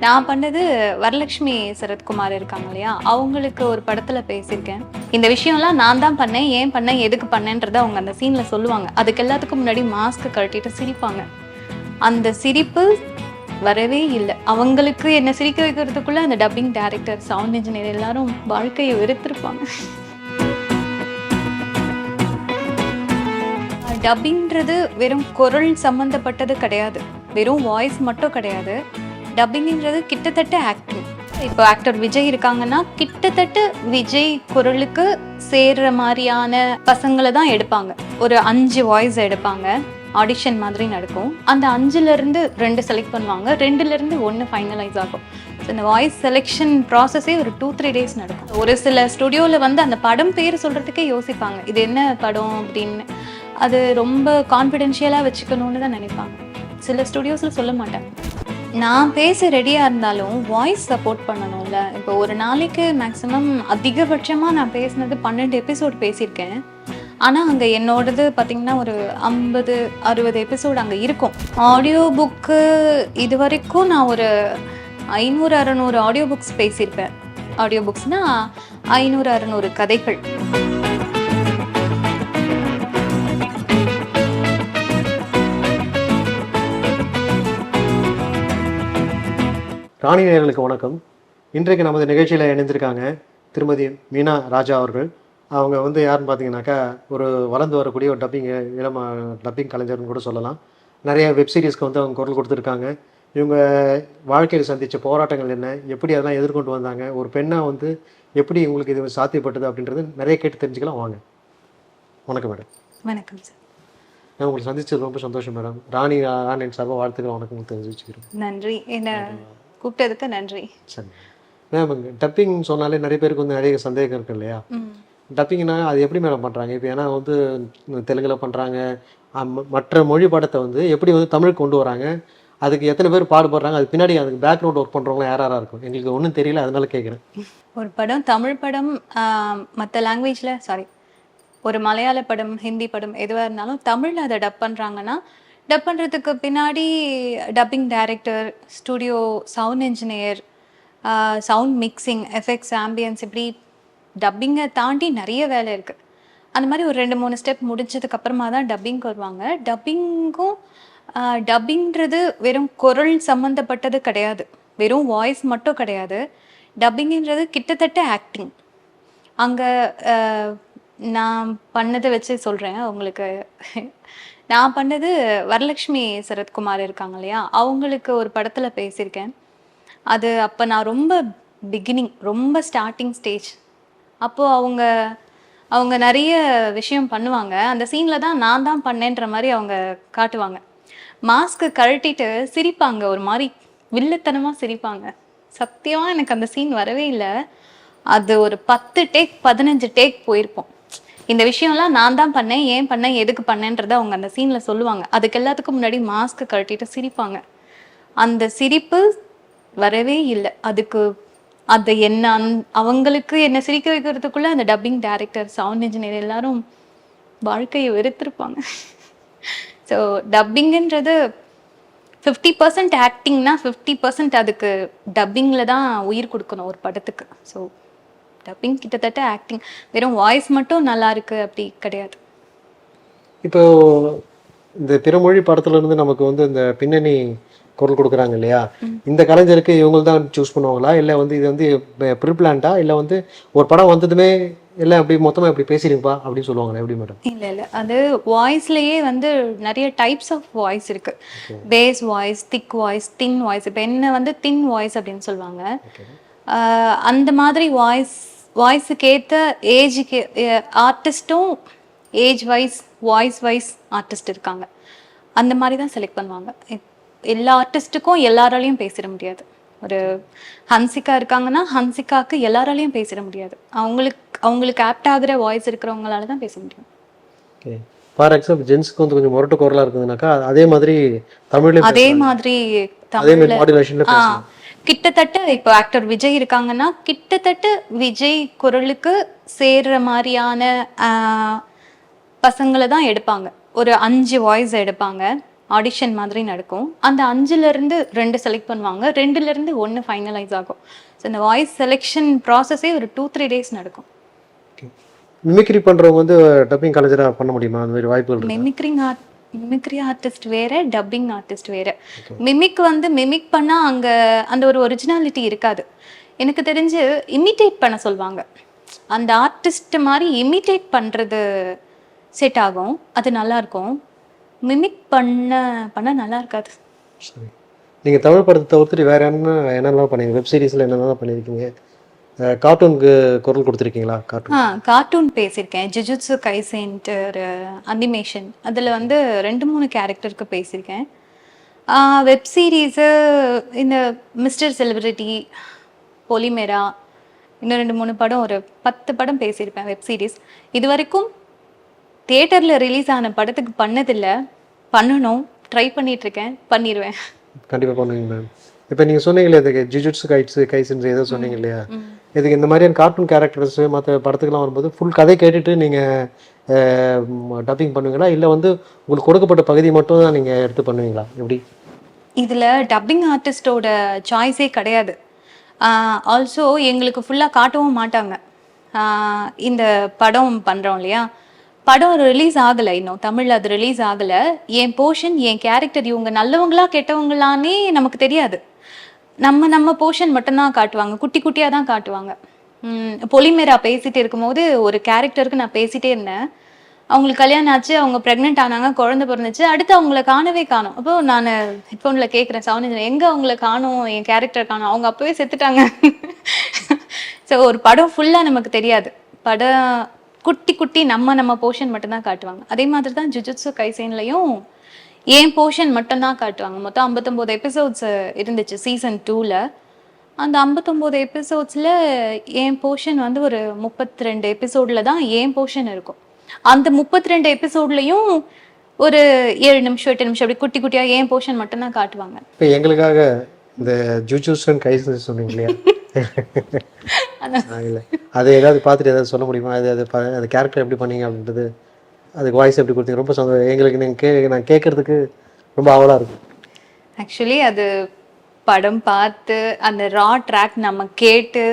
நான் பண்ணது வரலட்சுமி சரத்குமார் இருக்காங்க இல்லையா? அவங்களுக்கு ஒரு படத்துல பேசியிருக்கேன். இந்த விஷயம்லாம் நான் தான் பண்ணேன் ஏன் பண்ணேன் எதுக்கு பண்ணேன்றதை அவங்க அந்த சீன்ல சொல்லுவாங்க. அதுக்கு எல்லாத்துக்கும் முன்னாடி மாஸ்க் கழட்டிட்டு சிரிப்பாங்க. அந்த சிரிப்பு வரவே இல்லை. அவங்களுக்கு என்ன சிரிக்க வைக்கிறதுக்குள்ள அந்த டப்பிங் டைரக்டர் சவுண்ட் இன்ஜினியர் எல்லாரும் வாழ்க்கையை வெறுத்திருப்பாங்க. டப்பிங்கிறது வெறும் குரல் சம்மந்தப்பட்டது கிடையாது. வெறும் வாய்ஸ் மட்டும் கிடையாது. டப்பிங்கிறது கிட்டத்தட்ட ஆக்டிங் இப்போ ஆக்டர் விஜய் இருக்காங்கன்னா கிட்டத்தட்ட விஜய் குரலுக்கு சேர்ற மாதிரியான பசங்களை தான் எடுப்பாங்க. ஒரு அஞ்சு வாய்ஸ் எடுப்பாங்க. ஆடிஷன் மாதிரி நடக்கும். அந்த அஞ்சுல இருந்து ரெண்டு செலக்ட் பண்ணுவாங்க. ரெண்டுல இருந்து ஒன்று ஃபைனலைஸ் ஆகும். ஸோ இந்த வாய்ஸ் செலெக்ஷன் ப்ராசஸே ஒரு டூ த்ரீ டேஸ் நடக்கும். ஒரு சில ஸ்டுடியோவில் வந்து அந்த படம் பேர் சொல்கிறதுக்கே யோசிப்பாங்க. இது என்ன படம் அப்படின்னு. அது ரொம்ப கான்ஃபிடென்ஷியலாக வச்சுக்கணும்னு தான் நினைப்பாங்க. சில ஸ்டுடியோஸில் சொல்ல மாட்டாங்க நான் பேச ரெடியாக இருந்தாலும் வாய்ஸ் சப்போர்ட் பண்ணணும்ல. இப்போ ஒரு நாளைக்கு மேக்ஸிமம் அதிகபட்சமாக நான் பேசினது பன்னெண்டு எபிசோட் பேசியிருக்கேன். ஆனால் அங்கே என்னோடது பார்த்தீங்கன்னா ஒரு ஐம்பது அறுபது எபிசோடு அங்கே இருக்கும். ஆடியோ புக்கு இது வரைக்கும் நான் ஒரு ஐநூறு அறநூறு ஆடியோ புக்ஸ் பேசியிருப்பேன். ஆடியோ புக்ஸ்னால் ஐநூறு அறநூறு கதைகள். ராணி நேயர்களுக்கு வணக்கம். இன்றைக்கு நமது நிகழ்ச்சியில் இணைந்திருக்காங்க திருமதி மீனா ராஜா அவர்கள். அவங்க வந்து யாருன்னு பார்த்தீங்கன்னாக்கா ஒரு வளர்ந்து வரக்கூடிய ஒரு டப்பிங் இளம டப்பிங் கலைஞர்னு கூட சொல்லலாம். நிறைய வெப் சீரிஸ்க்கு வந்து அவங்க குரல் கொடுத்துருக்காங்க. இவங்க வாழ்க்கையில் சந்தித்த போராட்டங்கள் என்ன? எப்படி அதெல்லாம் எதிர்கொண்டு வந்தாங்க? ஒரு பெண்ணாக வந்து எப்படி உங்களுக்கு இது சாத்தியப்பட்டது அப்படின்றது நிறைய கேட்டு தெரிஞ்சுக்கலாம். வாங்க. வணக்கம் மேடம். வணக்கம் சார். நான் உங்களை சந்திச்சது ரொம்ப சந்தோஷம் மேடம். ராணி ராணியின் சார்பாக வாழ்த்துக்கள். வணக்கம். தெரிஞ்சு வச்சுக்கிறேன் நன்றி. என்ன கூப்பிட்டதுக்கு நன்றி. சரி. மேம் டப்பிங் சொன்னாலே நிறைய பேருக்கு வந்து நிறைய சந்தேகம் இருக்கு இல்லையா? டப்பிங்னா அது எப்படி மேடம் பண்ணுறாங்க இப்போ ஏன்னா வந்து தெலுங்குல பண்ணுறாங்க மற்ற மொழி படத்தை வந்து எப்படி வந்து தமிழ் கொண்டு வராங்க? அதுக்கு எத்தனை பேர் பாடுபடுறாங்க? அது பின்னாடி அதுக்கு பேக்ரவுண்ட் ஒர்க் பண்ணுறவங்க யார் யாராக இருக்கும்? எங்களுக்கு ஒன்றும் தெரியல அதனால கேட்குறேன் ஒரு படம் தமிழ் படம் மற்ற லாங்குவேஜில் சாரி ஒரு மலையாள படம் ஹிந்தி படம் எதுவாக இருந்தாலும் தமிழில் அதை டப் பண்ணுறாங்கன்னா டப் பண்ணுறதுக்கு பின்னாடி dubbing director studio sound engineer sound mixing effects ambience இப்படி டப்பிங்கை தாண்டி நிறைய வேலை இருக்குது அந்த மாதிரி ஒரு ரெண்டு மூணு ஸ்டெப் முடிஞ்சதுக்கப்புறமா தான் டப்பிங் வருவாங்க. டப்பிங்கும் டப்பிங்கிறது வெறும் குரல் சம்மந்தப்பட்டது கிடையாது. வெறும் வாய்ஸ் மட்டும் கிடையாது. டப்பிங்கிறது கிட்டத்தட்ட ஆக்டிங் அங்கே நான் பண்ணதை வச்சு சொல்கிறேன் உங்களுக்கு நான் பண்ணது வரலட்சுமி சரத்குமார் இருக்காங்க இல்லையா? அவங்களுக்கு ஒரு படத்தில் பேசியிருக்கேன். அது அப்போ நான் ரொம்ப பிகினிங் ரொம்ப ஸ்டார்டிங் ஸ்டேஜ் அப்போது அவங்க அவங்க நிறைய விஷயம் பண்ணுவாங்க. அந்த சீனில் தான் நான் தான் பண்ணேன்ற மாதிரி அவங்க காட்டுவாங்க. மாஸ்க்கு கழட்டிட்டு சிரிப்பாங்க. ஒரு மாதிரி வில்லத்தனமாக சிரிப்பாங்க. சத்தியமாக எனக்கு அந்த சீன் வரவே இல்லை. அது ஒரு பத்து டேக் பதினஞ்சு டேக் போயிருப்போம். இந்த விஷயம்லாம் நான் தான் பண்ணேன் ஏன் பண்ணேன் எதுக்கு பண்ணேன்றத அவங்க அந்த சீனில் சொல்லுவாங்க. அதுக்கு எல்லாத்துக்கும் முன்னாடி மாஸ்க் கழட்டிட்டு சிரிப்பாங்க. அந்த சிரிப்பு வரவே இல்லை. அதுக்கு அது என்ன அந்- அவங்களுக்கு என்ன சிரிக்க வைக்கிறதுக்குள்ள அந்த டப்பிங் டைரக்டர் சவுண்ட் இன்ஜினியர் எல்லாரும் வாழ்க்கையை வெறுத்திருப்பாங்க. ஸோ டப்பிங்குன்றது ஃபிஃப்டி பர்சன்ட் ஆக்டிங்னா ஃபிஃப்டி பர்சன்ட் அதுக்கு டப்பிங்கில் தான் உயிர் கொடுக்கணும் ஒரு படத்துக்கு. ஸோ டப்பிங் கிட்டத்தட்ட ஆக்டிங் வெறும் வாய்ஸ் மட்டும் நல்லா இருக்கு அப்படி கிடையாது. இப்போ இந்த பிறமொழி படத்துல இருந்து நமக்கு வந்து இந்த பின்னணி குரல் கொடுக்குறாங்க இல்லையா? இந்த கலைஞருக்கு இவங்க தான் சூஸ் பண்ணுவாங்களா? இல்லை வந்து இது வந்து ப்ரிப்ளான்டா இல்லை வந்து ஒரு படம் வந்ததுமே இல்லை அப்படி மொத்தமாக இப்படி பேசிடுங்கப்பா அப்படின்னு சொல்லுவாங்களா? எப்படி மேடம் இல்ல இல்ல. அது வாய்ஸ்லயே வந்து நிறைய டைப்ஸ் ஆஃப் வாய்ஸ் இருக்கு. Bass voice thick voice thin voice இப்போ என்ன வந்து தின் வாய்ஸ் அப்படின்னு சொல்லுவாங்க? அந்த மாதிரி வாய்ஸ் வாய்ஸுக்கு ஏற்ற ஏஜுக்கு ஆர்டிஸ்ட்டும் age wise voice wise artist இருக்காங்க. அந்த மாதிரி தான் செலக்ட் பண்ணுவாங்க. எல்லா ஆர்டிஸ்ட்டுக்கும் எல்லாராலையும் பேசிட முடியாது. ஒரு ஹன்சிகா இருக்காங்கன்னா ஹன்சிகாக்கு எல்லாராலையும் பேசிட முடியாது. அவங்களுக்கு அவங்களுக்கு ஆப்ட் ஆகுற வாய்ஸ் இருக்கிறவங்களால தான் பேச முடியும். ஃபார் எக்ஸாம்பிள் ஜென்ஸ்க்கு வந்து கொஞ்சம் முரட்டு குரலாக இருக்குதுனாக்கா அதே மாதிரி தமிழ்லேயும் அதே மாதிரி அதே மாதிரி மாடுலேஷனில் பேசலாம். கிட்டத்தட்ட இப்போ ஆக்டர் விஜய் இருக்காங்கன்னா கிட்டத்தட்ட விஜய் குரலுக்கு சேர்ற மாதிரியான பசங்களை தான் எடுப்பாங்க. ஒரு அஞ்சு வாய்ஸ் எடுப்பாங்க. ஆடிஷன் மாதிரி நடக்கும். அந்த அஞ்சுலேருந்து ரெண்டு செலக்ட் பண்ணுவாங்க. ரெண்டுலேருந்து ஒன்று ஃபைனலைஸ் ஆகும். ஸோ இந்த வாய்ஸ் செலெக்ஷன் ப்ராசஸே ஒரு டூ த்ரீ டேஸ் நடக்கும். மிமிக்ரி பண்ணுறவங்க வந்து டப்பிங் கலைஞராக பண்ண முடியுமா? அந்த மாதிரி வாய்ப்புகள் மிமிக்ரிங் ஆர்ட் மிமிக்ரி ஆர்டிஸ்ட் வேற டப்பிங் ஆர்டிஸ்ட் வேற. மிமிக் வந்து மிமிக் பண்ணா அங்க அந்த ஒரு ஒரிஜினாலிட்டி இருக்காது. எனக்கு தெரிஞ்சு இமிட்டேட் பண்ண சொல்லுவாங்க அந்த ஆர்டிஸ்ட் மாதிரி இமிட்டேட் பண்றது செட் ஆகும். அது நல்லா இருக்கும். மிமிக் பண்ண பண்ண நல்லா இருக்காது. சரி. நீங்கள் தமிழ் படத்தை தவிர்த்துட்டு வேறு என்ன என்னெல்லாம் பண்ணீங்க? வெப் சீரிஸில் என்னென்னலாம் பண்ணியிருக்கீங்க கார்ட்டூனுக்கு குரல் கொடுத்துருக்கீங்களா? கார்ட்டூன். ஆ கார்ட்டூன் பேசியிருக்கேன். ஜுஜுட்சு கைசேன்ட்டு ஒரு அனிமேஷன் அதில் வந்து ரெண்டு மூணு கேரக்டருக்கு பேசியிருக்கேன். வெப் சீரீஸு இந்த மிஸ்டர் செலிபிரிட்டி பொலிமேரா இன்னும் ரெண்டு மூணு படம் ஒரு பத்து படம் பேசியிருப்பேன் வெப் சீரிஸ் இது வரைக்கும் தியேட்டரில் ரிலீஸ் ஆன படத்துக்கு பண்ணதில்லை. பண்ணணும். ட்ரை பண்ணிகிட்ருக்கேன் பண்ணிடுவேன் கண்டிப்பாக பண்ணுவீங்க மேம் இப்போ நீங்கள் சொன்னீங்களே இதுக்கு ஜிஜுட்ஸு கைட்ஸு கைஸ்ன்னு ஏதோ சொன்னீங்க இல்லையா இதுக்கு இந்த மாதிரியான கார்ட்டூன் கேரக்டர்ஸு மற்ற படத்துக்கெல்லாம் வரும்போது ஃபுல் கதை கேட்டுட்டு நீங்கள் டப்பிங் பண்ணுவீங்களா? இல்லை வந்து உங்களுக்கு கொடுக்கப்பட்ட பகுதி மட்டும் தான் நீங்கள் எடுத்து பண்ணுவீங்களா? எப்படி? இதில் டப்பிங் ஆர்டிஸ்டோட சாய்ஸே கிடையாது. ஆல்சோ எங்களுக்கு ஃபுல்லாக காட்டவும் மாட்டாங்க. இந்த படம் பண்ணுறோம் இல்லையா? படம் ரிலீஸ் ஆகலை இன்னும். தமிழில் அது ரிலீஸ் ஆகலை. என் போர்ஷன் என் கேரக்டர் இவங்க நல்லவங்களா கெட்டவங்களானே நமக்கு தெரியாது. நம்ம நம்ம போர்ஷன் மட்டும்தான் காட்டுவாங்க. குட்டி குட்டியாக தான் காட்டுவாங்க. பொலிமேரா பேசிட்டு இருக்கும்போது ஒரு கேரக்டருக்கு நான் பேசிட்டே இருந்தேன். அவங்களுக்கு கல்யாணம் ஆச்சு அவங்க ப்ரெக்னென்ட் ஆனாங்க குழந்தை பிறந்துச்சு. அடுத்து அவங்கள காணவே காணும். அப்போ நான் ஹெட்ஃபோனில் கேட்குறேன் சவுண்ட் எங்கே அவங்கள காணும்? என் கேரக்டர் காணும்? அவங்க அப்போவே செத்துட்டாங்க. ஸோ ஒரு படம் ஃபுல்லாக நமக்கு தெரியாது. படம் குட்டி குட்டி நம்ம நம்ம போர்ஷன் மட்டும்தான் காட்டுவாங்க. அதே மாதிரி தான் ஜுஜுட்சு கைசேன்லையும் என் போர்ஷன் மட்டும்தான் காட்டுவாங்க? மொத்தம் ஐம்பத்தொம்போது எபிசோட்ஸ் இருந்துச்சு சீசன் டூவில் அந்த ஐம்பத்தொம்போது எபிசோட்ஸில் என் போர்ஷன் வந்து ஒரு முப்பத்தி ரெண்டு எபிசோடில் தான் என் போர்ஷன் இருக்கும்? அந்த முப்பத்தி ரெண்டு எபிசோட்லையும் ஒரு ஏழு நிமிஷம் எட்டு நிமிஷம் அப்படி குட்டி குட்டியாக என் போர்ஷன் மட்டும்தான் காட்டுவாங்க? இப்போ எங்களுக்காக இந்த அண்ட் கைஸ் சொன்னீங்க இல்லையா? அது ஏதாவது பார்த்துட்டு ஏதாவது சொல்ல முடியுமா? அது அது கேரக்டர் எப்படி பண்ணீங்க அப்படின்றது அதுக்கு வாய்ஸ் எப்படி கொடுத்தீங்க? ரொம்ப சந்தோஷம். எங்களுக்கு நீங்கள் கே நான் கேட்கறதுக்கு ரொம்ப ஆவலாக இருக்கும் ஆக்சுவலி அது படம் பார்த்து அந்த ரா ட்ராக் நம்ம கேட்டு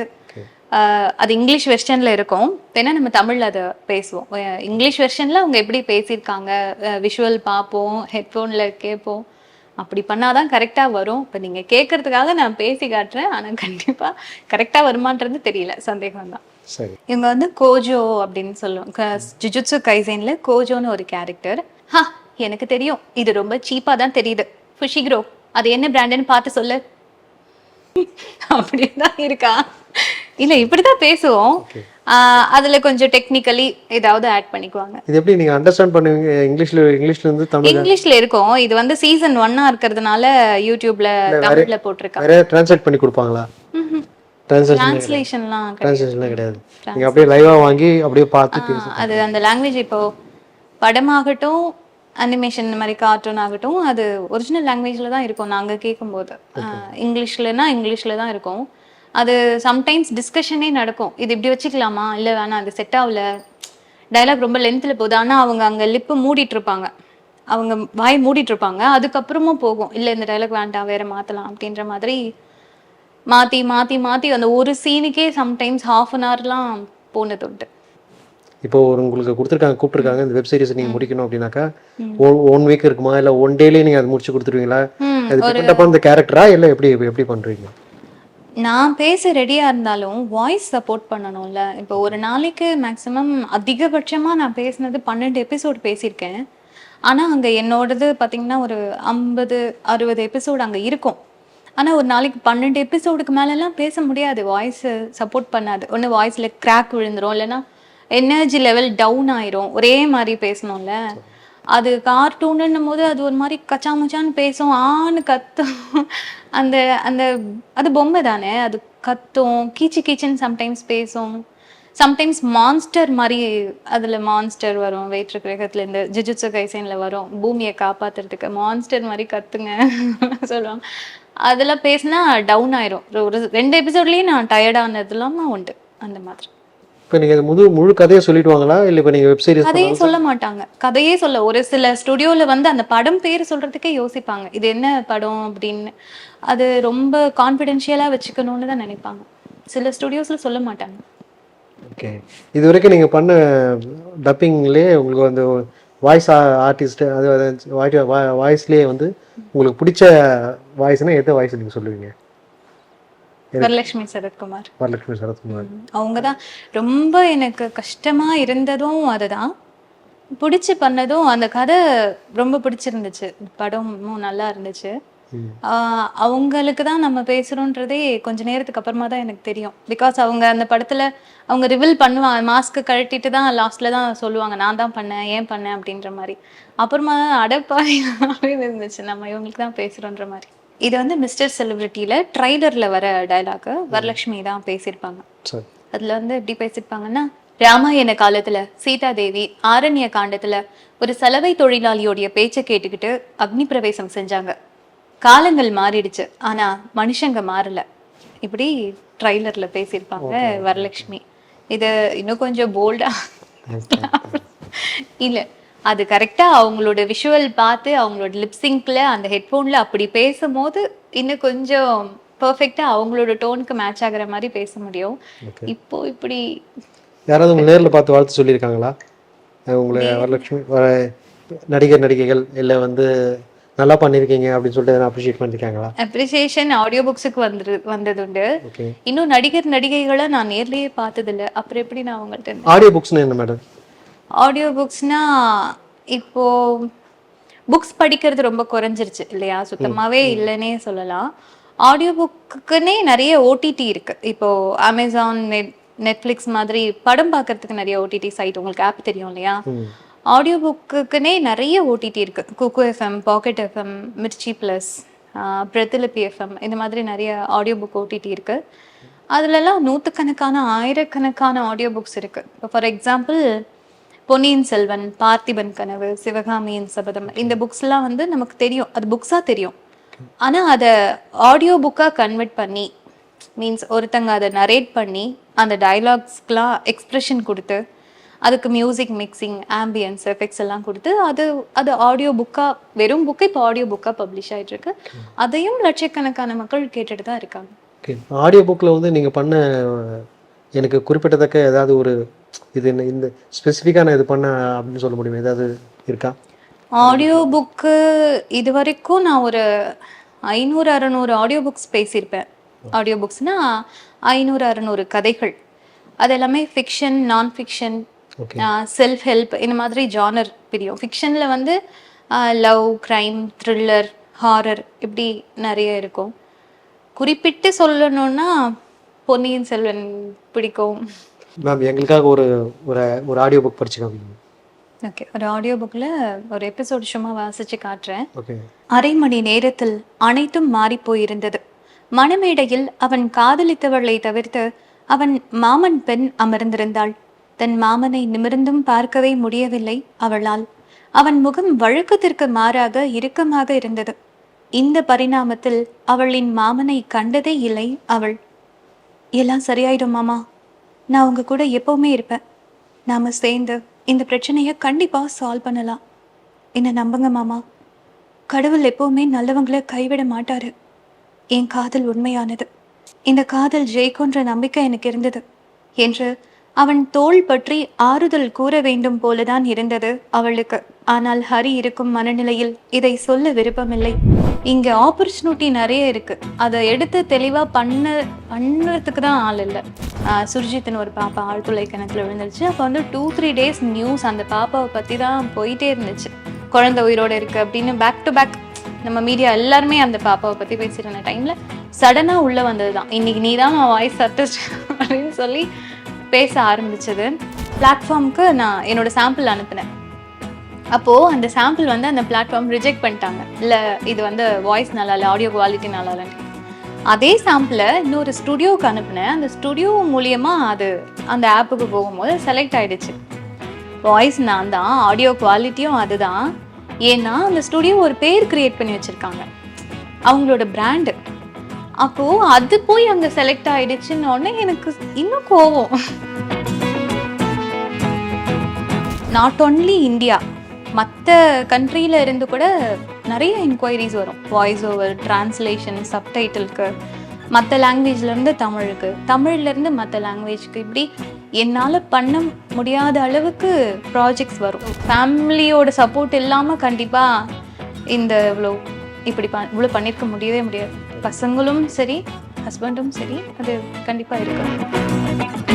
அது இங்கிலீஷ் வெர்ஷனில் இருக்கும். வேணா நம்ம தமிழில் அதை பேசுவோம். இங்கிலீஷ் வெர்ஷனில் அவங்க எப்படி பேசியிருக்காங்க? விஷுவல் பார்ப்போம் ஹெட்ஃபோனில் கேட்போம். அப்படி பண்ணாதான் கரெக்டாக வரும். இப்போ நீங்கள் கேட்கறதுக்காக நான் பேசி காட்டுறேன். ஆனால் கண்டிப்பாக கரெக்டாக வருமான்றது தெரியல. சந்தேகம் தான் சரி. இவங்க வந்து கோஜோ அப்படின்னு சொல்லுவோம் ஜுஜுட்சு கைசேனில் கோஜோன்னு ஒரு கேரக்டர் ஹா எனக்கு தெரியும். இது ரொம்ப சீப்பாக தான் தெரியுது. ஃபுஷிக்ரோ அது என்ன பிராண்டுன்னு பார்த்து சொல்லு. அப்படிதான் இருக்கா. இல்ல இப்படிதான் பேசுவோம். ஆஹ் அதுல கொஞ்சம் டெக்னிக்கலி ஏதாவது ஆட் பண்ணிக்குவாங்க. இது எப்படி நீங்கள் அண்டர்ஸ்டாண்ட் பண்ணுவீங்க? இங்கிலீஷில் இங்கிலீஷ்ல இருந்து தமிழ் இங்கிலீஷ்ல இருக்கும். இது வந்து சீசன் ஒன்னா இருக்கிறதுனால யூடியூப்ல தமிழ்ல போட்டிருக்காங்க. வேற டிரான்ஸ்லேட் பண்ணி கொடுப்பாங்களா? டிரான்ஸ்லேஷன் டிரான்ஸ்லேஷன்லாம் டிரான்ஸ்லேஷன்லாம் கிடையாது. நீங்கள் அப்படியே லைவாக வாங்கி அப்படியே பார்த்து அது அந்த லாங்குவேஜ் இப்போ படமாகட்டும் அனிமேஷன் இந்த மாதிரி கார்ட்டூன் ஆகட்டும் அது ஒரிஜினல் லாங்குவேஜில் தான் இருக்கும் நாங்கள் கேட்கும்போது இங்கிலீஷ்லனா இங்கிலீஷில் தான் இருக்கும். அது சம்டைம்ஸ் டிஸ்கஷனே நடக்கும். இது இப்படி வச்சுக்கலாமா? இல்லை வேணாம் அது செட் ஆகல. டயலாக் ரொம்ப லென்த்தில் போகுது. ஆனால் அவங்க அங்கே லிப்பு மூடிட்டு இருப்பாங்க அவங்க வாய் மூடிட்டு இருப்பாங்க அதுக்கப்புறமும் போகும். இல்லை இந்த டயலாக் வேண்டாம் வேற மாற்றலாம் அப்படின்ற மாதிரி மாற்றி மாற்றி மாற்றி அந்த ஒரு சீனுக்கே சம்டைம்ஸ் ஹாஃப் அன் ஹவர்லாம் போனது உண்டு. இப்போ ஒரு உங்களுக்கு கொடுத்துருக்காங்க கூப்பிட்டுருக்காங்க இந்த வெப் சீரிஸ் நீங்கள் முடிக்கணும் அப்படின்னாக்கா ஒன் வீக் இருக்குமா? இல்லை ஒன் டேலேயே நீங்கள் அதை முடிச்சு கொடுத்துருவீங்களா? அது டிபெண்ட் அப்பா இந்த கேரக்டரா இல்லை எப்படி எப்படி பண்ணுறீங்க நான் பேச ரெடியாக இருந்தாலும் வாய்ஸ் சப்போர்ட் பண்ணணும்ல. இப்போ ஒரு நாளைக்கு மேக்ஸிமம் அதிகபட்சமாக நான் பேசினது பன்னெண்டு எபிசோடு பேசியிருக்கேன். ஆனால் அங்கே என்னோடது பார்த்தீங்கன்னா ஒரு ஐம்பது அறுபது எபிசோடு அங்கே இருக்கும். ஆனால் ஒரு நாளைக்கு பன்னெண்டு எபிசோடுக்கு மேலெலாம் பேச முடியாது. வாய்ஸ் சப்போர்ட் பண்ணாது. ஒன்று வாய்ஸில் கிராக் விழுந்துரும். இல்லைன்னா எனர்ஜி லெவல் டவுன் ஆயிரும். ஒரே மாதிரி பேசணும்ல. அது கார்ட்டூனுன்னும் போது அது ஒரு மாதிரி கச்சாமச்சான்னு பேசும் ஆன்னு கத்தும். அந்த அந்த அது பொம்மை தானே அது கத்தும். கீச்சு கீச்சுன்னு சம்டைம்ஸ் பேசும். சம்டைம்ஸ் மான்ஸ்டர் மாதிரி அதில் மான்ஸ்டர் வரும். வேற்று கிரகத்துலேருந்து ஜிஜுட்சு கைசைனில் வரும். பூமியை காப்பாத்துறதுக்கு மான்ஸ்டர் மாதிரி கத்துங்க சொல்லுவாங்க. அதெல்லாம் பேசினா டவுன் ஆயிரும். ஒரு- ஒரு ரெண்டு எபிசோட்லேயும் நான் டயர்டானதுலாம் உண்டு. அந்த மாதிரி. இப்போ நீங்கள் முழு முழு கதையை சொல்லிடுவாங்களா? இல்லை இப்போ நீங்கள் வெப் சீரிஸ் கதையே சொல்ல மாட்டாங்க. கதையே சொல்ல ஒரு சில ஸ்டுடியோல வந்து அந்த படம் பேர் சொல்றதுக்கே யோசிப்பாங்க. இது என்ன படம் அப்படின்னு. அது ரொம்ப கான்ஃபிடென்ஷியலா வச்சுக்கணும்னு தான் நினைப்பாங்க. சில ஸ்டுடியோஸ்ல சொல்ல மாட்டாங்க. ஓகே இது வரைக்கும் நீங்கள் பண்ண டப்பிங்லேயே உங்களுக்கு வந்து வாய்ஸ் ஆர்டிஸ்ட் அது வாய்ஸ்லேயே வந்து உங்களுக்கு பிடிச்ச வாய்ஸ்னால் எந்த வாய்ஸ் நீங்கள் சொல்லுவீங்க? வரலட்சுமி சரத்குமார். வரலட்சுமி சரத்குமார். அவங்க தான் ரொம்ப எனக்கு கஷ்டமா இருந்ததும் அதுதான். பிடிச்சி பண்ணதும் அந்த கதை ரொம்ப பிடிச்சிருந்துச்சு. படமும் நல்லா இருந்துச்சு. அவங்களுக்கு தான் நம்ம பேசுறோன்றதே கொஞ்ச நேரத்துக்கு அப்புறமா தான் எனக்கு தெரியும். பிகாஸ் அவங்க அந்த படத்துல அவங்க ரிவீல் பண்ணுவாங்க. மாஸ்க் கழட்டிட்டு தான் லாஸ்ட்ல தான் சொல்லுவாங்க. நான் தான் பண்ணேன் ஏன் பண்ணேன் அப்படின்ற மாதிரி. அப்புறமா தான் அடப்பாவி இருந்துச்சு. நம்ம இவங்களுக்கு தான் பேசுறோன்ற மாதிரி. இது வந்து மிஸ்டர் செலிபிரிட்டியில ட்ரைலர்ல வர டயலாக் வரலட்சுமி தான் பேசியிருப்பாங்க. அதுல வந்து எப்படி பேசியிருப்பாங்கன்னா ராமாயண காலத்துல சீதாதேவி ஆரண்ய காண்டத்துல ஒரு சலவை தொழிலாளியோடைய பேச்சை கேட்டுக்கிட்டு அக்னி பிரவேசம் செஞ்சாங்க. காலங்கள் மாறிடுச்சு ஆனா மனுஷங்க மாறல. இப்படி ட்ரைலர்ல பேசியிருப்பாங்க வரலட்சுமி. இது இன்னும் கொஞ்சம் போல்டா இல்ல. அது கரெக்டா அவங்களோட விஷுவல் பார்த்து அவங்களோட லிப்சிங்க்ல அந்த ஹெட்ஃபோன்ல அப்படி பேசும்போது இன்னும் கொஞ்சம் பெர்ஃபெக்டா அவங்களோட டோனுக்கு மேட்ச் ஆகுற மாதிரி பேச முடியும். இப்போ இப்படி யாராவது உங்களை நேரில் பார்த்து வாழ்த்து சொல்லியிருக்காங்களா? உங்களை வரலட்சுமி வர- நடிகர் நடிகைகள் இல்லை வந்து நல்லா பண்ணியிருக்கீங்க அப்படின்னு சொல்லிட்டு அப்ரிஷியேட் பண்ணியிருக்காங்களா அப்ரிசியேஷன் ஆடியோ புக்ஸுக்கு வந்து வந்ததுண்டு. இன்னும் நடிகர் நடிகைகளை நான் நேர்லயே பார்த்ததில்ல. அப்புறம் எப்படி நான் அவங்கள்ட்ட ஆடியோ புக்ஸ்னு என்ன மேடம் ஆடியோ புக்ஸ்னா இப்போ புக்ஸ் படிக்கிறது ரொம்ப குறைஞ்சிருச்சு இல்லையா? சுத்தமாவே இல்லைன்னே சொல்லலாம். ஆடியோ புக்குன்னே நிறைய ஓடிடி இருக்கு. இப்போ அமேசான் நெட் நெட்ஃப்ளிக்ஸ் மாதிரி படம் பார்க்கறதுக்கு நிறைய ஓடிடி சைட் உங்களுக்கு ஆப் தெரியும் இல்லையா? ஆடியோ புக்குக்குன்னே நிறைய ஓடிடி இருக்கு. Kuku FM pocket FM Mirchi plus Pratilipi FM இந்த மாதிரி நிறைய ஆடியோ புக் ஓடிடி இருக்கு. அதுலலாம் நூற்றுக்கணக்கான ஆயிரக்கணக்கான ஆடியோ புக்ஸ் இருக்கு. இப்போ ஃபார் எக்ஸாம்பிள் பொன்னியின் செல்வன் பார்த்திபன் கனவு சிவகாமியின் சபதம். இந்த புக்ஸ்லாம் வந்து நமக்கு தெரியும். அது புக்ஸாக தெரியும். ஆனா அதை ஆடியோ புக்காக கன்வெர்ட் பண்ணி மீன்ஸ் ஒருத்தங்க அதை நரேட் பண்ணி அந்த டயலாக்ஸ்க்கெலாம் எக்ஸ்பிரஷன் கொடுத்து அதுக்கு மியூசிக் மிக்சிங் ஆம்பியன்ஸ் எஃபெக்ட்ஸ் எல்லாம் கொடுத்து அது அது ஆடியோ புக்காக வெறும் புக்கு இப்போ ஆடியோ புக்காக பப்ளிஷ் ஆயிட்டு இருக்கு அதையும் லட்சக்கணக்கான மக்கள் கேட்டுட்டு தான் இருக்காங்க. ஆடியோ புக்கில் வந்து நீங்கள் பண்ண எனக்கு குறிப்பிட்டத்தக்க ஏதாவது ஒரு இது என்ன இந்த ஸ்பெசிஃபிக்காக நான் இது பண்ண அப்படின்னு சொல்ல முடியுமா? ஏதாவது இருக்கா? ஆடியோ புக்கு இது வரைக்கும் நான் ஒரு ஐநூறு அறநூறு ஆடியோ புக்ஸ் பேசியிருப்பேன். ஆடியோ புக்ஸ்னா ஐநூறு அறநூறு கதைகள். அது எல்லாமே ஃபிக்ஷன் நான் ஃபிக்ஷன் செல்ஃப் ஹெல்ப் இந்த மாதிரி ஜானர் பிரியும். ஃபிக்ஷனில் வந்து லவ் க்ரைம் த்ரில்லர் ஹாரர் இப்படி நிறைய இருக்கும். குறிப்பிட்டு சொல்லணும்னா பொன்னியின் செல்வன் பிடிக்கும். மேம் எங்களுக்காக ஒரு ஒரு ஒரு ஆடியோ புக் படிச்சு காமிங்க ஓகே ஒரு ஆடியோ புக்கில் ஒரு எபிசோடு சும்மா வாசிச்சு காட்டுறேன். ஓகே அரை மணி நேரத்தில் அனைத்தும் மாறிப் போயிருந்தது. மணமேடையில் அவன் காதலித்தவளை தவிர்த்து அவன் மாமன் பெண் அமர்ந்திருந்தாள். தன் மாமனை நிமிர்ந்தும் பார்க்கவே முடியவில்லை அவளால். அவன் முகம் வழக்கத்திற்கு மாறாக இறுக்கமாக இருந்தது. இந்த பரிணாமத்தில் அவளின் மாமனை கண்டதே இல்லை அவள். எல்லாம் சரியாயிடும் மாமா. நான் உங்க கூட எப்பவுமே இருப்பேன். நாம சேர்ந்து இந்த பிரச்சனையை கண்டிப்பா சால்வ் பண்ணலாம். என்ன நம்புங்க மாமா. கடவுள் எப்பவுமே நல்லவங்களை கைவிட மாட்டாரு. என் காதல் உண்மையானது. இந்த காதல் ஜெயிக்குன்ற நம்பிக்கை எனக்கு இருந்தது. என்று அவன் தோள் பற்றி ஆறுதல் கூற வேண்டும் போலதான் இருந்தது அவளுக்கு. ஆனால் ஹரி இருக்கும் மனநிலையில் இதை சொல்ல விருப்பமில்லை. இங்க ஆப்பர்ச்சுனிட்டி நிறைய இருக்கு. அதை எடுத்து தெளிவா பண்ண பண்ணுறதுக்கு தான் ஆள் இல்லை. சுர்ஜித்னு ஒரு பாப்பா ஆழ்துளை கிணத்துல விழுந்துருச்சு. அப்போ வந்து டூ த்ரீ டேஸ் நியூஸ் அந்த பாப்பாவை பத்தி தான் போயிட்டே இருந்துச்சு. குழந்தை உயிரோட இருக்கு அப்படின்னு பேக் டு பேக் நம்ம மீடியா எல்லாருமே அந்த பாப்பாவை பத்தி பேசிட்டு டைமில் டைம்ல சடனா உள்ள வந்ததுதான். இன்னைக்கு நீ தான் வாய்ஸ் அர்டிஸ்ட் அப்படின்னு சொல்லி பேச ஆரம்பிச்சது. பிளாட்ஃபார்முக்கு நான் என்னோட சாம்பிள் அனுப்பினேன். அப்போது அந்த சாம்பிள் வந்து அந்த பிளாட்ஃபார்ம் ரிஜெக்ட் பண்ணிட்டாங்க. இல்லை இது வந்து வாய்ஸ் நல்லா இல்லை ஆடியோ குவாலிட்டி நல்லா இல்லைன்னு அதே சாம்பிளை இன்னொரு ஸ்டுடியோவுக்கு அனுப்புனேன். அந்த ஸ்டுடியோ மூலியமாக அது அந்த ஆப்புக்கு போகும்போது செலக்ட் ஆகிடுச்சு வாய்ஸ் நான் தான் ஆடியோ குவாலிட்டியும் அதுதான் ஏன்னா அந்த ஸ்டுடியோ ஒரு பேர் கிரியேட் பண்ணி வச்சுருக்காங்க. அவங்களோட பிராண்டு அப்போ அது போய் அங்கே செலக்ட் ஆயிடுச்சுன்னு உடனே எனக்கு இன்னும் கோவம். நாட் ஒன்லி இந்தியா மற்ற கண்ட்ரியில் இருந்து கூட நிறைய என்கொயரிஸ் வரும். வாய்ஸ் ஓவர் டிரான்ஸ்லேஷன் சப்டைட்டிலுக்கு மற்ற லாங்குவேஜ்லேருந்து தமிழுக்கு. தமிழ்லேருந்து மற்ற லாங்குவேஜ்க்கு இப்படி என்னால் பண்ண முடியாத அளவுக்கு ப்ராஜெக்ட்ஸ் வரும். ஃபேமிலியோட சப்போர்ட் இல்லாமல் கண்டிப்பாக இந்த இவ்வளோ இப்படி ப இவ்வளோ பண்ணியிருக்க முடியவே முடியாது. பசங்களும் சரி ஹஸ்பண்டும் சரி அது கண்டிப்பாக இருக்கு